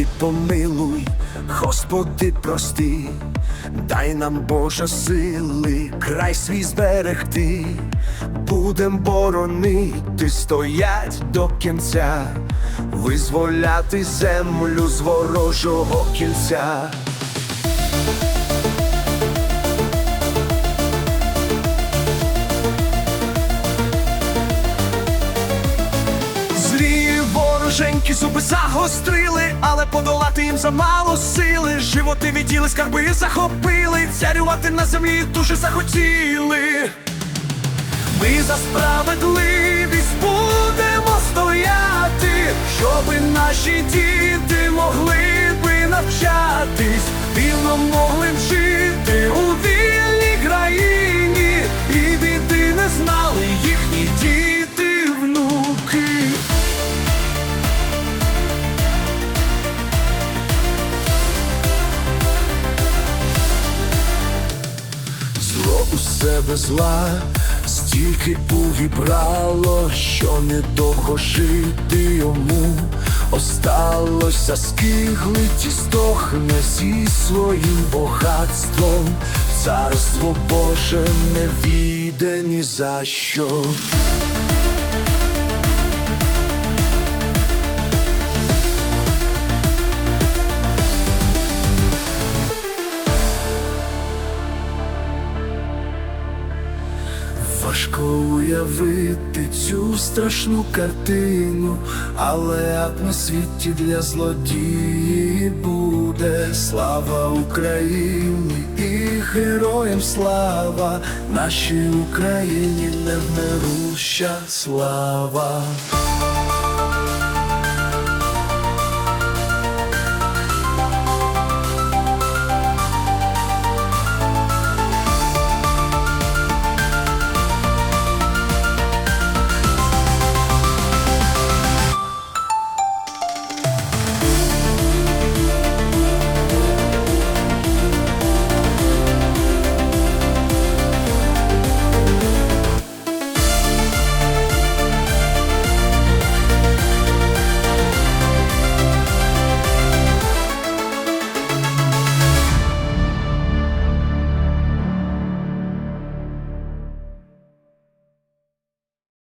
Господи, помилуй, Господи, прости, дай нам Божа сили, край свій зберегти, будем боронити, стоять до кінця, визволяти землю з ворожого кільця. Вороженькі зуби загострили, але подолати їм замало сили. Животи відділи, скарби захопили, царювати на землі дуже захотіли. Ми за справедливість будемо стояти, щоби наші діти могли би навчатись, вільно могли Зло у себе зла, стільки увібрало, що недовго жити йому. Осталося скиглить і стохне зі своїм богатством, Царство Боже не війде ні за що. Важко уявити цю страшну картину, але ад на світі для злодії буде слава Україні і героям слава, нашій Україні невмируща слава.